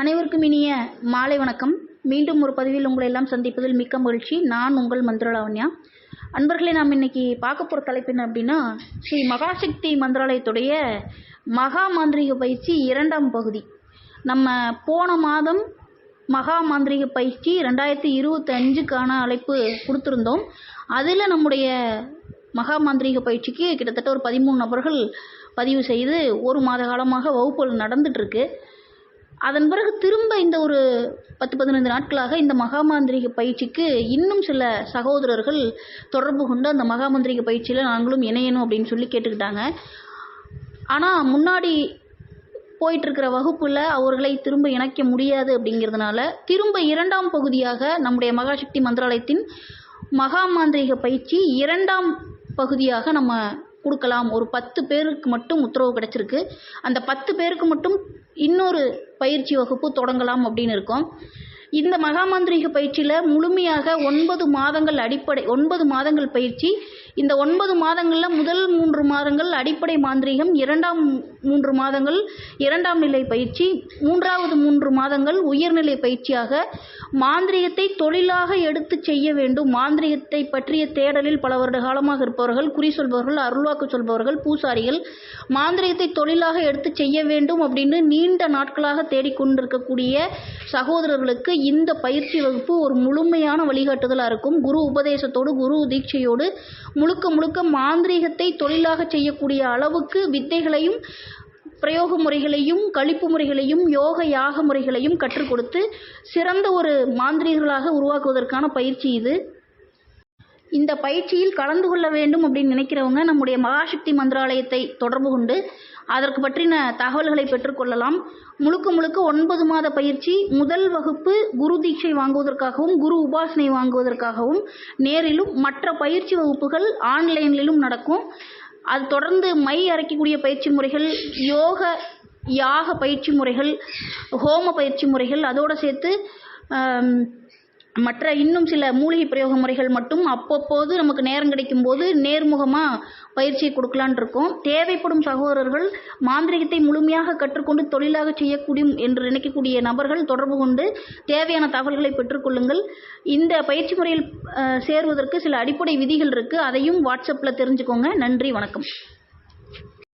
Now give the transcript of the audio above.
அனைவருக்கும் இனிய மாலை வணக்கம். மீண்டும் ஒரு பதிவில் உங்களை எல்லாம் சந்திப்பதில் மிக்க மகிழ்ச்சி. நான் உங்கள் மந்திரலாவண்யா அன்பர்களை நாம் இன்னைக்கு பார்க்க போகிற தலைப்பின் என்ன அப்படின்னா ஸ்ரீ மகாசக்தி மந்திராலயத்துடைய மகா மாந்திரீக பயிற்சி இரண்டாம் பகுதி. நம்ம போன மாதம் மகா மாந்திரீக பயிற்சி ரெண்டாயிரத்தி இருபத்தி அஞ்சுக்கான அழைப்பு கொடுத்துருந்தோம். அதில் நம்முடைய மகா மாந்திரீக பயிற்சிக்கு கிட்டத்தட்ட ஒரு பதிமூணு நபர்கள் பதிவு செய்து ஒரு மாத காலமாக வகுப்புகள் நடந்துட்டுருக்கு அதன் பிறகு திரும்ப இந்த ஒரு பத்து பதினைந்து நாட்களாக இந்த மகாமாந்திரிக பயிற்சிக்கு இன்னும் சில சகோதரர்கள் தொடர்பு கொண்டு அந்த மகாமாந்திரிக பயிற்சியில் நாங்களும் இணையணும் அப்படின்னு சொல்லி கேட்டுக்கிட்டாங்க. ஆனால் முன்னாடி போயிட்டுருக்கிற வகுப்பில் அவர்களை திரும்ப இணைக்க முடியாது அப்படிங்கிறதுனால திரும்ப இரண்டாம் பகுதியாக நம்முடைய மகாசக்தி மந்திராலயத்தின் மகாமாந்திரிக பயிற்சி இரண்டாம் பகுதியாக நம்ம கொடுக்கலாம். ஒரு பத்து பேருக்கு மட்டும் உத்தரவு கிடச்சிருக்கு. அந்த பத்து பேருக்கு மட்டும் இன்னொரு பயிற்சி வகுப்பு தொடங்கலாம் அப்படின்னு இருக்கோம். இந்த மகாமந்திரிக பயிற்சியில் முழுமையாக ஒன்பது மாதங்கள் அடிப்படை ஒன்பது மாதங்கள் பயிற்சி. இந்த ஒன்பது மாதங்களில் முதல் மூன்று மாதங்கள் அடிப்படை மாந்திரீகம் இரண்டாம் மூன்று மாதங்கள் இரண்டாம் நிலை பயிற்சி மூன்றாவது மூன்று மாதங்கள் உயர்நிலை பயிற்சியாக மாந்திரீகத்தை தொழிலாக எடுத்து செய்ய வேண்டும். மாந்திரீகத்தை பற்றிய தேடலில் பல வருட காலமாக இருப்பவர்கள் குறி சொல்பவர்கள் அருள்வாக்கு சொல்பவர்கள் பூசாரிகள் மாந்திரீகத்தை தொழிலாக எடுத்து செய்ய வேண்டும் அப்படின்னு நீண்ட நாட்களாக தேடிக்கொண்டிருக்கக்கூடிய சகோதரர்களுக்கு இந்த பயிற்சி வகுப்பு ஒரு முழுமையான வழிகாட்டுதலாக இருக்கும். குரு உபதேசத்தோடு குரு தீட்சையோடு முழுக்க முழுக்க மாந்திரீகத்தை தொழிலாக செய்யக்கூடிய அளவுக்கு வித்தைகளையும் பிரயோக முறைகளையும் கழிப்பு முறைகளையும் யோக யாக முறைகளையும் கற்றுக் கொடுத்து சிறந்த ஒரு மாந்திரிகர்களாக உருவாக்குவதற்கான பயிற்சி இது. இந்த பயிற்சியில் கலந்து கொள்ள வேண்டும் அப்படின்னு நினைக்கிறவங்க நம்முடைய மகாசக்தி மந்திராலயத்தை தொடர்பு கொண்டு அதற்கு பற்றின தகவல்களை பெற்றுக்கொள்ளலாம் முழுக்க முழுக்க ஒன்பது மாத பயிற்சி முதல் வகுப்பு குரு தீட்சை வாங்குவதற்காகவும் குரு உபாசனை வாங்குவதற்காகவும் நேரிலும் மற்ற பயிற்சி வகுப்புகள் ஆன்லைனிலும் நடக்கும். அது தொடர்ந்து மை அரைக்கக்கூடிய பயிற்சி முறைகள் யோக யாக பயிற்சி முறைகள் ஹோம பயிற்சி முறைகள் அதோடு சேர்த்து மற்ற இன்னும் சில மூலிகை பிரயோக முறைகள் மட்டும் அப்பப்போது நமக்கு நேரம் கிடைக்கும் போது நேர்முகமாக பயிற்சியை கொடுக்கலான் இருக்கோம். தேவைப்படும் சகோதரர்கள் மாந்திரிகத்தை முழுமையாக கற்றுக்கொண்டு தொழிலாக செய்யக்கூடியும் என்று நினைக்கக்கூடிய நபர்கள் தொடர்பு கொண்டு தேவையான தகவல்களை பெற்றுக்கொள்ளுங்கள் இந்த பயிற்சி முறையில் சேருவதற்கு சில அடிப்படை விதிகள் இருக்குது அதையும் வாட்ஸ்அப்பில் தெரிஞ்சுக்கோங்க. நன்றி வணக்கம்.